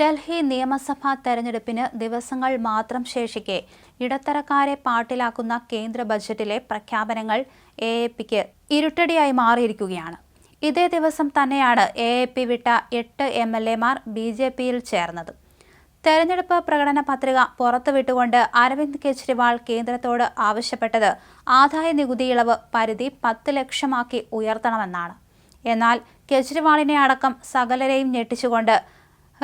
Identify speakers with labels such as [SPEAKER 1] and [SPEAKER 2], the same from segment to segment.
[SPEAKER 1] ഡൽഹി നിയമസഭാ തെരഞ്ഞെടുപ്പിന് ദിവസങ്ങൾ മാത്രം ശേഷിക്കെ ഇടത്തരക്കാരെ പാട്ടിലാക്കുന്ന കേന്ദ്ര ബജറ്റിലെ പ്രഖ്യാപനങ്ങൾ എ എ പിക്ക് ഇരുട്ടടിയായി മാറിയിരിക്കുകയാണ്. ഇതേ ദിവസം തന്നെയാണ് എ എ പി വിട്ട എട്ട് എം എൽ എമാർ ബി ജെ പിയിൽ ചേർന്നത്. തെരഞ്ഞെടുപ്പ് പ്രകടന പത്രിക പുറത്തുവിട്ടുകൊണ്ട് അരവിന്ദ് കെജ്രിവാൾ കേന്ദ്രത്തോട് ആവശ്യപ്പെട്ടത് ആദായ നികുതി ഇളവ് പരിധി പത്ത് ലക്ഷമാക്കി ഉയർത്തണമെന്നാണ്. എന്നാൽ കെജ്രിവാളിനെ അടക്കം സകലരെയും ഞെട്ടിച്ചുകൊണ്ട്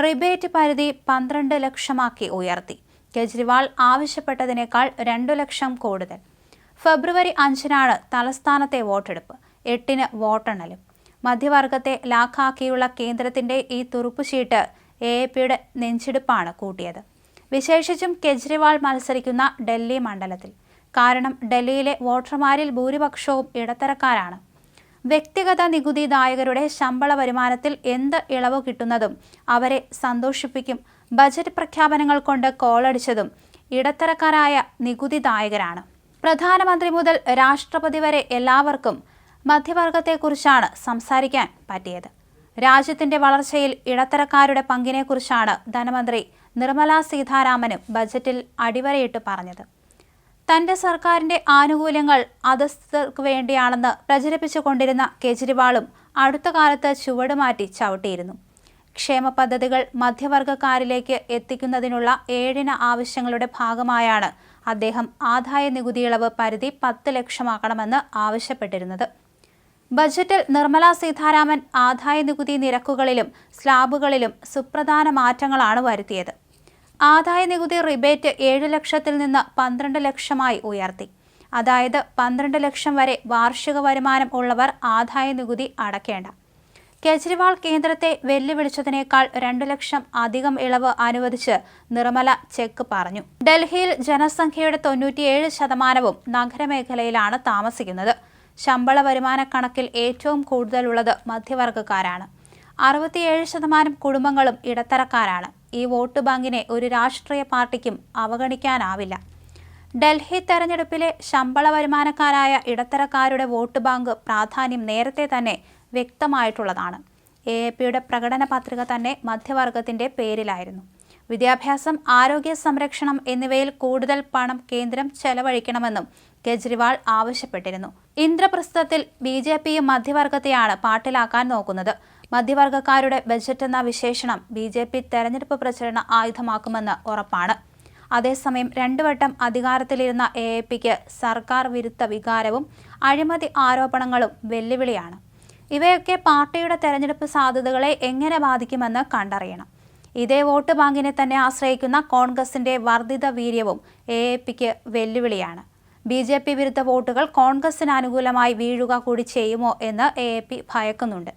[SPEAKER 1] റിബേറ്റ് പരിധി പന്ത്രണ്ട് ലക്ഷമാക്കി ഉയർത്തി. കെജ്രിവാൾ ആവശ്യപ്പെട്ടതിനേക്കാൾ രണ്ടു ലക്ഷം കൂടുതൽ. ഫെബ്രുവരി അഞ്ചിനാണ് തലസ്ഥാനത്തെ വോട്ടെടുപ്പ്. എട്ടിന് വോട്ടെണ്ണലും. മധ്യവർഗത്തെ ലാഖാക്കിയുള്ള കേന്ദ്രത്തിന്റെ ഈ തുറുപ്പുചീട്ട് എ എ പിയുടെ നെഞ്ചെടുപ്പാണ് കൂട്ടിയത്. വിശേഷിച്ചും കെജ്രിവാൾ മത്സരിക്കുന്ന ഡൽഹി മണ്ഡലത്തിൽ. കാരണം ഡൽഹിയിലെ വോട്ടർമാരിൽ ഭൂരിപക്ഷവും ഇടത്തരക്കാരാണ്. വ്യക്തിഗത നികുതിദായകരുടെ ശമ്പള വരുമാനത്തിൽ എന്ത് ഇളവ് കിട്ടുന്നതും അവരെ സന്തോഷിപ്പിക്കും. ബജറ്റ് പ്രഖ്യാപനങ്ങൾ കൊണ്ട് കോളടിച്ചതും ഇടത്തരക്കാരായ നികുതിദായകരാണ് പ്രധാനമന്ത്രി മുതൽ രാഷ്ട്രപതി വരെ എല്ലാവർക്കും മധ്യവർഗത്തെക്കുറിച്ചാണ് സംസാരിക്കാൻ പറ്റിയത്. രാജ്യത്തിന്റെ വളർച്ചയിൽ ഇടത്തരക്കാരുടെ പങ്കിനെക്കുറിച്ചാണ് ധനമന്ത്രി നിർമ്മല സീതാരാമനും ബജറ്റിൽ അടിവരയിട്ട് പറഞ്ഞത്. തന്റെ സർക്കാരിന്റെ ആനുകൂല്യങ്ങൾ അധസ്ഥർക്ക് വേണ്ടിയാണെന്ന് പ്രചരിപ്പിച്ചുകൊണ്ടിരുന്ന കെജ്രിവാളും അടുത്ത കാലത്ത് ചുവടുമാറ്റി ചവിട്ടിയിരുന്നു. ക്ഷേമ പദ്ധതികൾ മധ്യവർഗക്കാരിലേക്ക് എത്തിക്കുന്നതിനുള്ള ഏഴിന ആവശ്യങ്ങളുടെ ഭാഗമായാണ് അദ്ദേഹം ആദായ നികുതി ഇളവ് പരിധി പത്ത് ലക്ഷമാക്കണമെന്ന് ആവശ്യപ്പെട്ടിരുന്നത്. ബജറ്റിൽ നിർമ്മല സീതാരാമൻ ആദായ നികുതി നിരക്കുകളിലും സ്ലാബുകളിലും സുപ്രധാന മാറ്റങ്ങളാണ് വരുത്തിയത്. ആദായ നികുതി റിബേറ്റ് ഏഴ് ലക്ഷത്തിൽ നിന്ന് പന്ത്രണ്ട് ലക്ഷമായി ഉയർത്തി. അതായത് പന്ത്രണ്ട് ലക്ഷം വരെ വാർഷിക വരുമാനം ഉള്ളവർ ആദായ നികുതി അടയ്ക്കേണ്ട കേജ്രിവാൾ കേന്ദ്രത്തെ വെല്ലുവിളിച്ചതിനേക്കാൾ രണ്ടു ലക്ഷം അധികം ഇളവ് അനുവദിച്ച് നിർമ്മല ചെക്ക് പറഞ്ഞു. ഡൽഹിയിൽ ജനസംഖ്യയുടെ തൊണ്ണൂറ്റിയേഴ് ശതമാനവും നഗരമേഖലയിലാണ് താമസിക്കുന്നത്. ശമ്പള വരുമാന കണക്കിൽ ഏറ്റവും കൂടുതലുള്ളത് മധ്യവർഗക്കാരാണ് അറുപത്തിയേഴ് ശതമാനം കുടുംബങ്ങളും ഇടത്തരക്കാരാണ്. ഈ വോട്ട് ബാങ്കിനെ ഒരു രാഷ്ട്രീയ പാർട്ടിക്കും അവഗണിക്കാനാവില്ല. ഡൽഹി തെരഞ്ഞെടുപ്പിലെ ശമ്പള വരുമാനക്കാരായ ഇടത്തരക്കാരുടെ വോട്ട് ബാങ്ക് പ്രാധാന്യം നേരത്തെ തന്നെ വ്യക്തമായിട്ടുള്ളതാണ്. എ എ പിയുടെ പ്രകടന പത്രിക തന്നെ മധ്യവർഗത്തിന്റെ പേരിലായിരുന്നു. വിദ്യാഭ്യാസം ആരോഗ്യ സംരക്ഷണം എന്നിവയിൽ കൂടുതൽ പണം കേന്ദ്രം ചെലവഴിക്കണമെന്നും കെജ്രിവാൾ ആവശ്യപ്പെട്ടിരുന്നു. ഇന്ദ്രപ്രസ്ഥത്തിൽ ബി ജെ പിയും മധ്യവർഗത്തെയാണ് പാട്ടിലാക്കാൻ നോക്കുന്നത്. മധ്യവർഗക്കാരുടെ ബജറ്റ് എന്ന വിശേഷണം ബി ജെ പി തെരഞ്ഞെടുപ്പ് പ്രചരണ ആയുധമാക്കുമെന്ന് ഉറപ്പാണ്. അതേസമയം രണ്ടു വട്ടം അധികാരത്തിലിരുന്ന എ എ പിക്ക് സർക്കാർ വിരുദ്ധ വികാരവും അഴിമതി ആരോപണങ്ങളും വെല്ലുവിളിയാണ്. ഇവയൊക്കെ പാർട്ടിയുടെ തെരഞ്ഞെടുപ്പ് സാധ്യതകളെ എങ്ങനെ ബാധിക്കുമെന്ന് കണ്ടറിയണം. ഇതേ വോട്ട് ബാങ്കിനെ തന്നെ ആശ്രയിക്കുന്ന കോൺഗ്രസിന്റെ വർദ്ധിത വീര്യവും എ എ പിക്ക് വെല്ലുവിളിയാണ്. ബി ജെ പി വിരുദ്ധ വോട്ടുകൾ കോൺഗ്രസിന് അനുകൂലമായി വീഴുക കൂടി ചെയ്യുമോ എന്ന് എ എ പി ഭയക്കുന്നുണ്ട്.